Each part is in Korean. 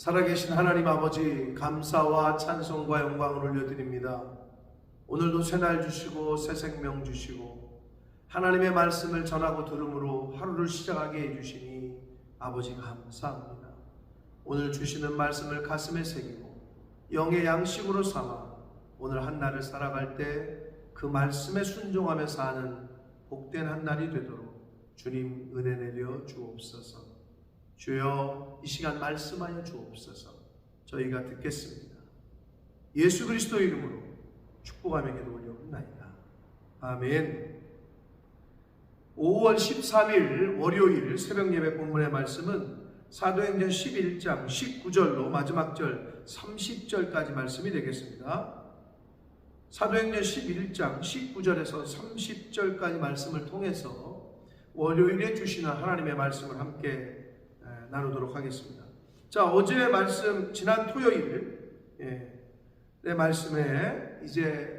살아계신 하나님 아버지 감사와 찬송과 영광을 올려드립니다. 오늘도 새날 주시고 새 생명 주시고 하나님의 말씀을 전하고 들음으로 하루를 시작하게 해주시니 아버지 감사합니다. 오늘 주시는 말씀을 가슴에 새기고 영의 양식으로 삼아 오늘 한 날을 살아갈 때 그 말씀에 순종하며 사는 복된 한 날이 되도록 주님 은혜 내려 주옵소서. 주여 이 시간 말씀하여 주옵소서. 저희가 듣겠습니다. 예수 그리스도 이름으로 축복하며 기도 올려옵나이다. 아멘. 5월 13일 월요일 새벽 예배 본문의 말씀은 사도행전 11장 19절로 마지막 절 30절까지 말씀이 되겠습니다. 사도행전 11장 19절에서 30절까지 말씀을 통해서 월요일에 주시는 하나님의 말씀을 함께 나누도록 하겠습니다. 자, 어제 말씀, 지난 토요일, 예, 내 말씀에 이제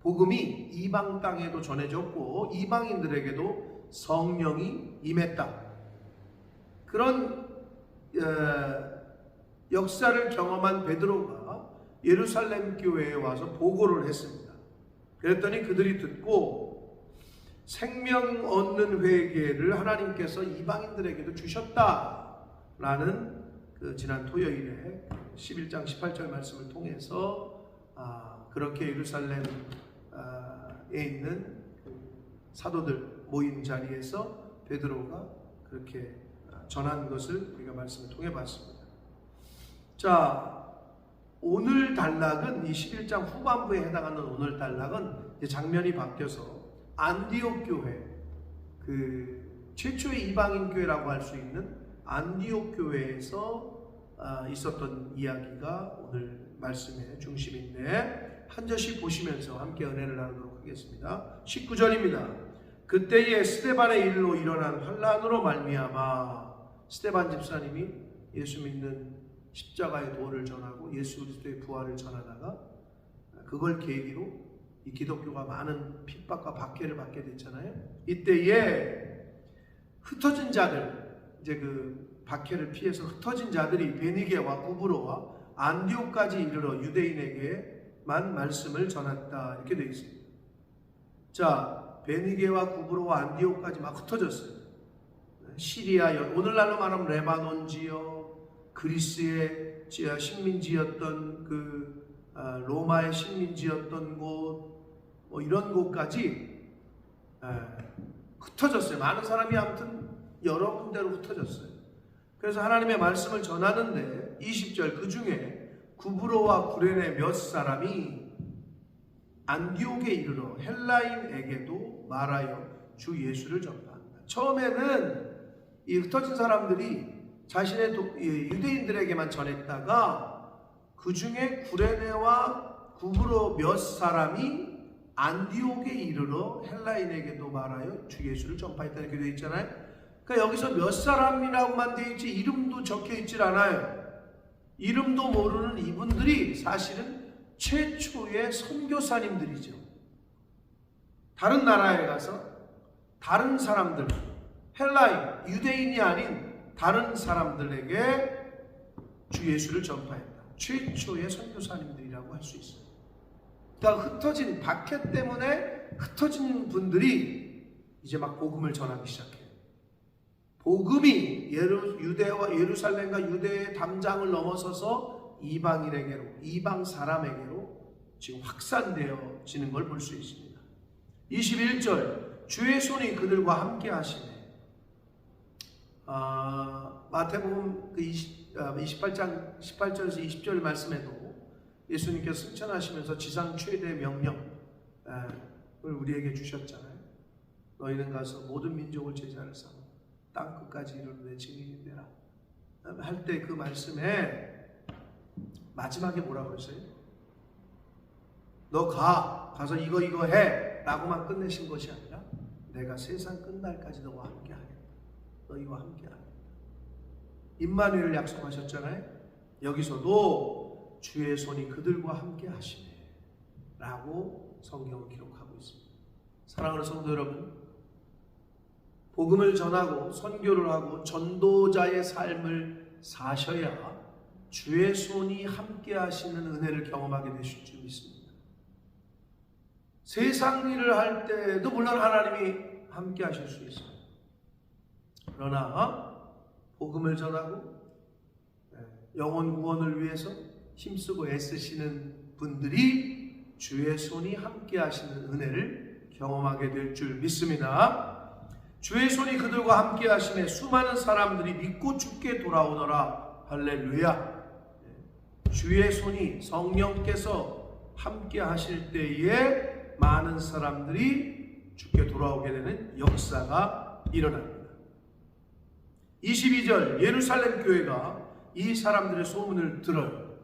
복음이 이방 땅에도 전해졌고, 이방인들에게도 성령이 임했다. 그런, 어, 역사를 경험한 베드로가 예루살렘 교회에 와서 보고를 했습니다. 그랬더니 그들이 듣고 생명 얻는 회개를 하나님께서 이방인들에게도 주셨다 라는 그 지난 토요일에 11장 18절 말씀을 통해서 아, 그렇게 예루살렘에 있는 그 사도들 모인 자리에서 베드로가 그렇게 전한 것을 우리가 말씀을 통해 봤습니다. 자, 오늘 단락은 이 11장 후반부에 해당하는 오늘 단락은 장면이 바뀌어서 안디옥 교회 그 최초의 이방인 교회라고 할 수 있는 안디옥 교회에서 아, 있었던 이야기가 오늘 말씀의 중심인데 한 절씩 보시면서 함께 은혜를 나누도록 하겠습니다. 19절입니다. 그때에 스테반의 일로 일어난 환란으로 말미암아 스테반 집사님이 예수 믿는 십자가의 도를 전하고 예수 그리스도의 부활을 전하다가 그걸 계기로 이 기독교가 많은 핍박과 박해를 받게 됐잖아요. 이때에 흩어진 자들 이제 그 박해를 피해서 흩어진 자들이 베니게와 구브로와 안디옥까지 이르러 유대인에게만 말씀을 전했다 이렇게 되어 있습니다. 자, 베니게와 구브로와 안디옥까지 막 흩어졌어요. 시리아 오늘날로 말하면 레바논 지역, 그리스의 식민지였던 그 로마의 식민지였던 곳, 뭐 이런 곳까지 흩어졌어요. 많은 사람이 아무튼 여러 군데로 흩어졌어요. 그래서 하나님의 말씀을 전하는데 20절 그 중에 구브로와 구레네 몇 사람이 안디옥에 이르러 헬라인에게도 말하여 주 예수를 전파한다. 처음에는 이 흩어진 사람들이 자신의 유대인들에게만 전했다가 그 중에 구레네와 구브로 몇 사람이 안디옥에 이르러 헬라인에게도 말하여 주 예수를 전파했다 이렇게 되어 있잖아요. 그러니까 여기서 몇 사람이라고만 되어 있지 이름도 적혀 있질 않아요. 이름도 모르는 이분들이 사실은 최초의 선교사님들이죠. 다른 나라에 가서 다른 사람들, 헬라인, 유대인이 아닌 다른 사람들에게 주 예수를 전파했다. 최초의 선교사님들이라고 할 수 있어요. 그러니까 흩어진 박해 때문에 흩어진 분들이 이제 막 복음을 전하기 시작해요. 복음이 예루, 유대와 예루살렘과 유대의 담장을 넘어서서 이방인에게로 이방 사람에게로 지금 확산되어지는 걸 볼 수 있습니다. 21절 주의 손이 그들과 함께 하시네. 아, 마태복음 그 20, 28장 18절에서 20절 말씀에도 예수님께서 승천하시면서 지상 최대 명령을 우리에게 주셨잖아요. 너희는 가서 모든 민족을 제자를 삼아 땅 끝까지 이르는 내 증인이 되라. 할 때 그 말씀에 마지막에 뭐라고 그랬어요? 너 가, 가서 이거 이거 해 라고만 끝내신 것이 아니라 내가 세상 끝날까지 너와 함께 하겠다. 너희와 함께 하겠다. 임마누엘을 약속하셨잖아요. 여기서도 주의 손이 그들과 함께 하시네 라고 성경을 기록하고 있습니다. 사랑하는 성도 여러분, 복음을 전하고 선교를 하고 전도자의 삶을 사셔야 주의 손이 함께 하시는 은혜를 경험하게 되실 줄 믿습니다. 세상 일을 할 때도 물론 하나님이 함께 하실 수 있어요. 그러나 복음을 전하고 네, 영혼 구원을 위해서 힘쓰고 애쓰시는 분들이 주의 손이 함께 하시는 은혜를 경험하게 될 줄 믿습니다. 주의 손이 그들과 함께 하심에 수많은 사람들이 믿고 죽게 돌아오더라. 할렐루야. 주의 손이 성령께서 함께 하실 때에 많은 사람들이 죽게 돌아오게 되는 역사가 일어납니다. 22절 예루살렘 교회가 이 사람들의 소문을 들어요.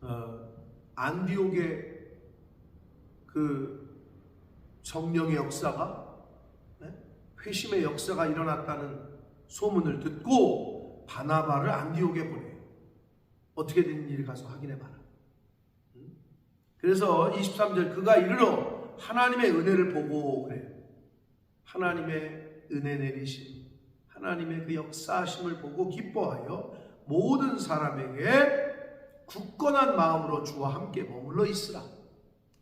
어, 안디옥의 그 성령의 역사가 네? 회심의 역사가 일어났다는 소문을 듣고 바나바를 안디옥에 보내요. 어떻게 된 일이 가서 확인해 봐라. 음? 그래서 23절 그가 이르러 하나님의 은혜를 보고 그래요. 하나님의 은혜 내리심, 하나님의 그 역사하심을 보고 기뻐하여 모든 사람에게 굳건한 마음으로 주와 함께 머물러 있으라.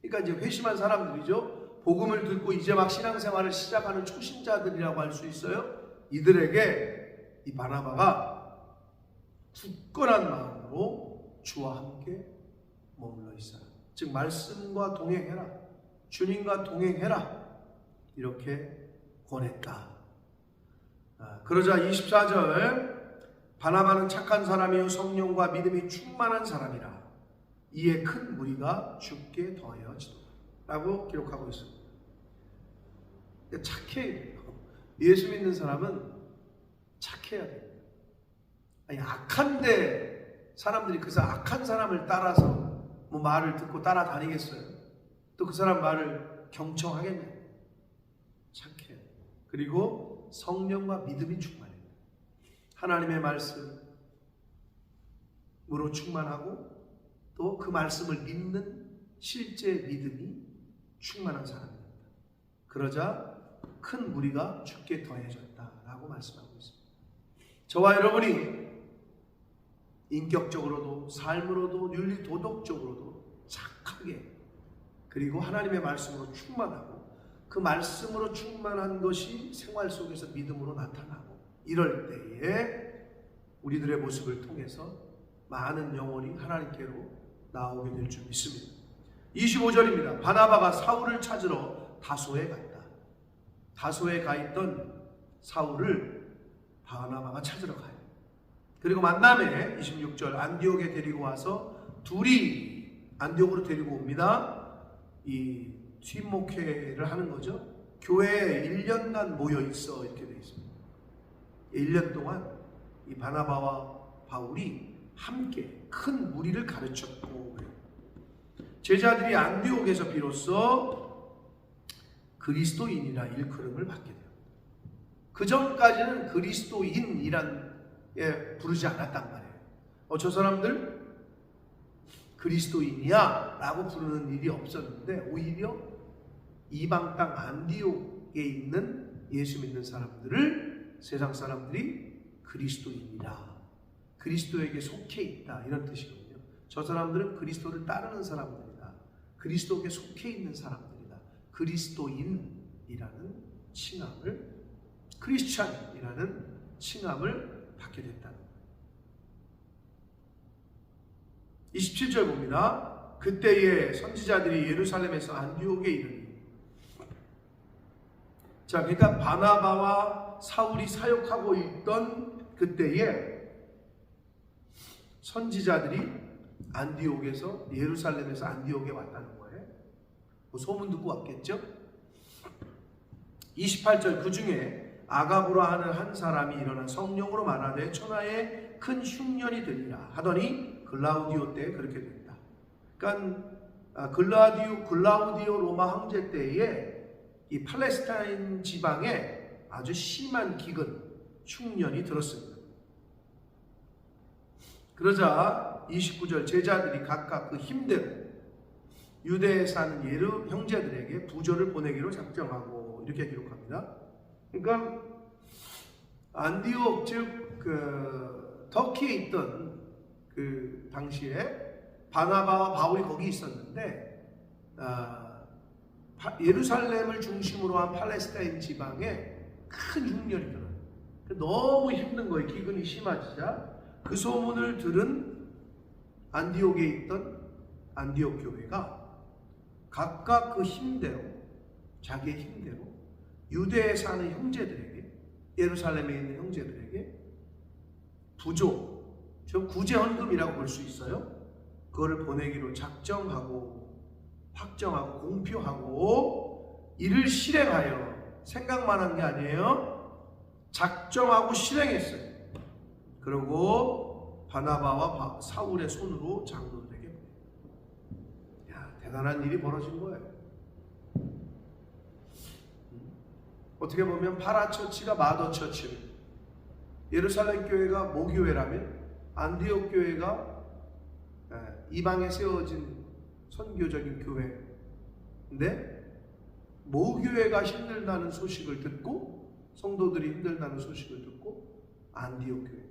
그러니까 이제 회심한 사람들이죠. 복음을 듣고 이제 막 신앙생활을 시작하는 초신자들이라고 할 수 있어요. 이들에게 이 바나바가 굳건한 마음으로 주와 함께 머물러 있어라. 즉 말씀과 동행해라. 주님과 동행해라. 이렇게 권했다. 아, 그러자 24절 바나바는 착한 사람이요 성령과 믿음이 충만한 사람이라 이에 큰 무리가 죽게 더하여지도다 라고 기록하고 있습니다. 착해 예수 믿는 사람은 착해야 됩니다. 아니 악한데 사람들이 그래서 악한 사람을 따라서 뭐 말을 듣고 따라다니겠어요? 또 그 사람 말을 경청하겠냐? 착해요. 그리고 성령과 믿음이 충만해요. 하나님의 말씀으로 충만하고 또 그 말씀을 믿는 실제 믿음이 충만한 사람입니다. 그러자 큰 무리가 죽게 더해졌다라고 말씀하고 있습니다. 저와 여러분이 인격적으로도 삶으로도 윤리 도덕적으로도 착하게 그리고 하나님의 말씀으로 충만하고 그 말씀으로 충만한 것이 생활 속에서 믿음으로 나타나고 이럴 때에 우리들의 모습을 통해서 많은 영혼이 하나님께로 나오게 될 줄 믿습니다. 25절입니다. 바나바가 사울을 찾으러 다소에 갔다. 다소에 가 있던 사울을 바나바가 찾으러 가요. 그리고 만남에 26절 안디옥에 데리고 와서 둘이 안디옥으로 데리고 옵니다. 이 팀목회를 하는 거죠. 교회에 1년간 모여 있어 이렇게 되어 있습니다. 1년 동안 이 바나바와 바울이 함께 큰 무리를 가르쳤고 제자들이 안디옥에서 비로소 그리스도인이라 일컬음을 받게 돼요. 그 전까지는 그리스도인이란 예, 부르지 않았단 말이에요. 어, 저 사람들 그리스도인이야 라고 부르는 일이 없었는데 오히려 이방 땅 안디옥에 있는 예수 믿는 사람들을 세상 사람들이 그리스도인이라 그리스도에게 속해 있다 이런 뜻이거든요. 저 사람들은 그리스도를 따르는 사람들이다. 그리스도에게 속해 있는 사람들이다. 그리스도인이라는 칭함을 크리스찬이라는 칭함을 받게 거예요. 27절 봅니다. 그때에 선지자들이 예루살렘에서 안디옥에 이르니 자, 그러니까 바나바와 사울이 사역하고 있던 그때에 선지자들이 안디옥에서 예루살렘에서 안디옥에 왔다는 거예요. 뭐 소문 듣고 왔겠죠? 28절 그 중에 아가부라 하는 한 사람이 일어나 성령으로 말하되 천하에 큰 흉년이 되리라 하더니 글라우디오 때 그렇게 됐다. 그러니까 아, 글라디오 글라우디오 로마 황제 때에 이 팔레스타인 지방에 아주 심한 기근 흉년이 들었습니다. 그러자 29절 제자들이 각각 그 힘대로 유대에 사는 예루 형제들에게 부조를 보내기로 작정하고 이렇게 기록합니다. 그러니까 안디옥 즉그 터키에 있던 그 당시에 바나바와 바울이 거기 있었는데 아, 파- 예루살렘을 중심으로 한 팔레스타인 지방에 큰 흉년이 일어나요. 너무 힘든 거예요. 기근이 심해지자 그 소문을 들은 안디옥에 있던 안디옥 교회가 각각 그 힘대로 자기의 힘대로 유대에 사는 형제들에게 예루살렘에 있는 형제들에게 부조, 즉 구제 헌금이라고 볼 수 있어요. 그거를 보내기로 작정하고 확정하고 공표하고 이를 실행하여 생각만 한 게 아니에요. 작정하고 실행했어요. 그리고 바나바와 바- 사울의 손으로 장로들에게. 야 대단한 일이 벌어진 거예요. 어떻게 보면 파라처치가 마더처치 예루살렘 교회가 모교회라면 안디옥 교회가 예, 이방에 세워진 선교적인 교회인데 모교회가 힘들다는 소식을 듣고 성도들이 힘들다는 소식을 듣고 안디옥 교회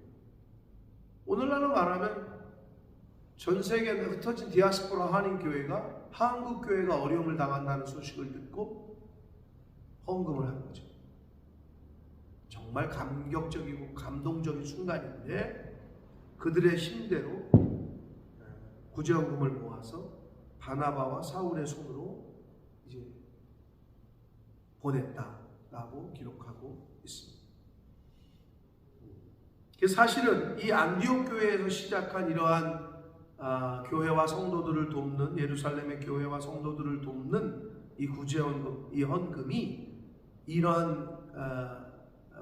오늘날로 말하면 전 세계에 흩어진 디아스포라 한인 교회가 한국 교회가 어려움을 당한다는 소식을 듣고 헌금을 한 거죠. 정말 감격적이고 감동적인 순간인데 그들의 힘대로 구제헌금을 모아서 바나바와 사울의 손으로 이제 보냈다라고 기록하고 있습니다. 그 사실은 이 안디옥 교회에서 시작한 이러한 아, 교회와 성도들을 돕는 예루살렘의 교회와 성도들을 돕는 이 구제헌금, 이 헌금이 이러한 아,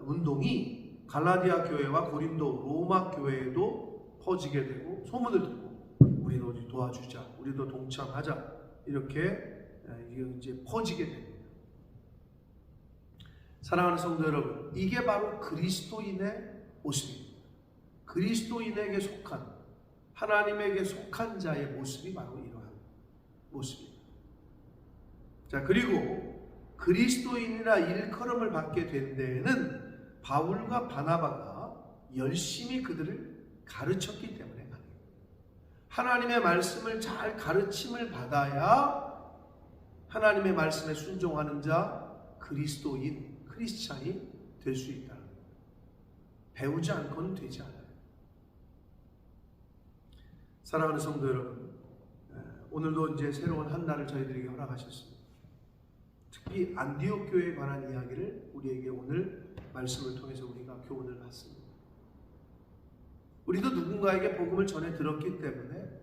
운동이 갈라디아 교회와 고린도 로마 교회에도 퍼지게 되고 소문을 듣고 우리도 도와주자, 우리도 동참하자 이렇게 이게 이제 퍼지게 됩니다. 사랑하는 성도 여러분, 이게 바로 그리스도인의 모습입니다. 그리스도인에게 속한 하나님에게 속한 자의 모습이 바로 이러한 모습입니다. 자 그리고 그리스도인이나 일컬음을 받게 된 데에는 바울과 바나바가 열심히 그들을 가르쳤기 때문에. 하나님의 말씀을 잘 가르침을 받아야 하나님의 말씀에 순종하는 자 그리스도인 크리스찬이 될 수 있다. 배우지 않고는 되지 않아요. 사랑하는 성도 여러분, 오늘도 이제 새로운 한 날을 저희들에게 허락하셨습니다. 특히 안디옥 교회에 관한 이야기를 우리에게 오늘 말씀을 통해서 우리가 교훈을 받습니다. 우리도 누군가에게 복음을 전해 들었기 때문에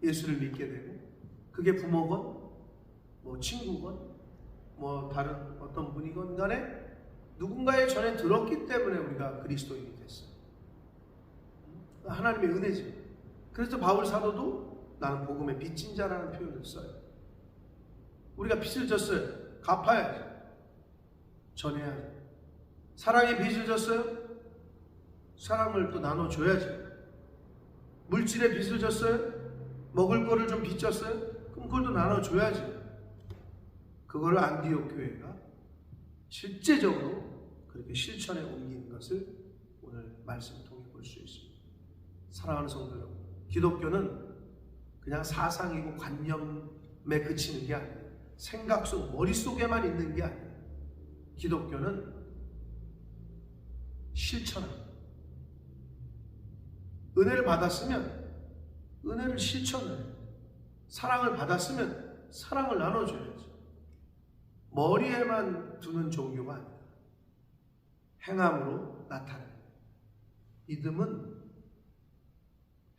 예수를 믿게 되고 그게 부모건 뭐 친구건 뭐 다른 어떤 분이건 간에 누군가에 전해 들었기 때문에 우리가 그리스도인이 됐어요. 하나님의 은혜지. 그래서 바울 사도도 나는 복음의 빚진 자라는 표현을 써요. 우리가 빚을 졌어요. 갚아야지. 전해야지. 사랑의 빚을 졌어요. 사랑을 또 나눠줘야지. 물질의 빚을 졌어요. 먹을 거를 좀 빚졌어요. 그럼 그걸 또 나눠줘야지. 그거를 안디옥 교회가 실제적으로 그렇게 실천에 옮기는 것을 오늘 말씀을 통해 볼 수 있습니다. 사랑하는 성도 여러분, 기독교는 그냥 사상이고 관념에 그치는 게 아니에요. 생각 속, 머릿속에만 있는 게 아니에요. 기독교는 실천합니다. 은혜를 받았으면 은혜를 실천해요. 사랑을 받았으면 사랑을 나눠줘야죠. 머리에만 두는 종교가 아니다. 행함으로 나타내요. 믿음은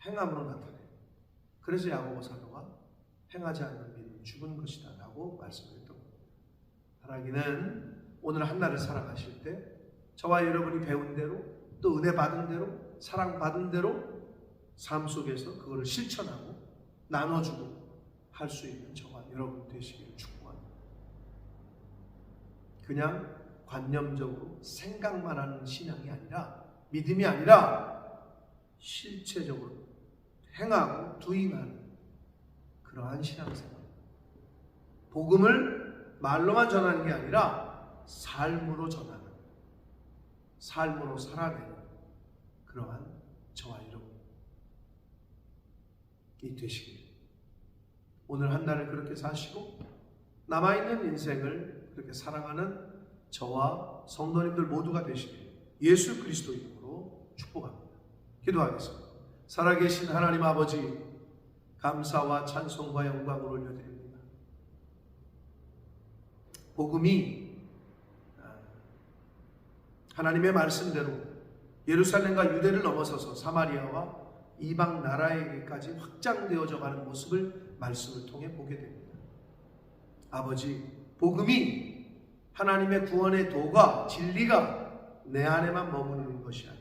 행함으로 나타내요. 그래서 야고보 사도가 행하지 않는 믿음 죽은 것이다 라고 말씀을 했던 겁니다. 바라기는 오늘 한날을 살아가실 때 저와 여러분이 배운 대로 또 은혜 받은 대로 사랑 받은 대로 삶 속에서 그거를 실천하고 나눠주고 할 수 있는 저와 여러분 되시기를 축복합니다. 그냥 관념적으로 생각만 하는 신앙이 아니라 믿음이 아니라 실체적으로 행하고 두잉하는 그러한 신앙생활. 복음을 말로만 전하는 게 아니라 삶으로 전하는, 삶으로 살아내는 그러한 저와 여러분이 되시길 오늘 한 날을 그렇게 사시고 남아있는 인생을 그렇게 사랑하는 저와 성도님들 모두가 되시길 예수 그리스도 이름으로 축복합니다. 기도하겠습니다. 살아계신 하나님 아버지 감사와 찬송과 영광을 올려드립니다. 복음이 아, 하나님의 말씀대로 예루살렘과 유대를 넘어서서 사마리아와 이방 나라에게까지 확장되어져 가는 모습을 말씀을 통해 보게 됩니다. 아버지, 복음이 하나님의 구원의 도가 진리가 내 안에만 머무르는 것이 아니라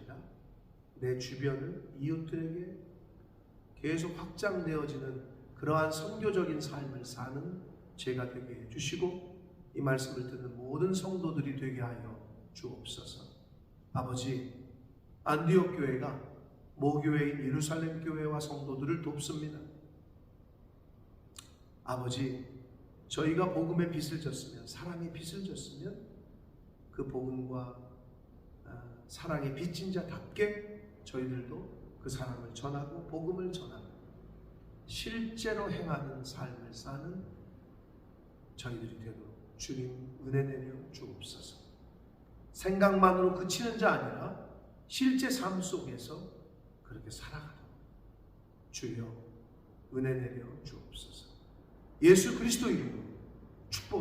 내 주변을 이웃들에게 계속 확장되어지는 그러한 선교적인 삶을 사는 제가 되게 해주시고 이 말씀을 듣는 모든 성도들이 되게 하여 주옵소서. 아버지, 안디옥 교회가 모교회인 예루살렘 교회와 성도들을 돕습니다. 아버지, 저희가 복음의 빛을 졌으면 사랑의 빛을 졌으면 그 복음과 아, 사랑의 빚진 자답게 저희들도 그 사랑을 전하고 복음을 전하고 실제로 행하는 삶을 사는 저희들이 되도록 주님 은혜 내려 주옵소서. 생각만으로 그치는 자 아니라 실제 삶 속에서 그렇게 살아가도록 주여 은혜 내려 주옵소서. 예수 그리스도 이름으로 기도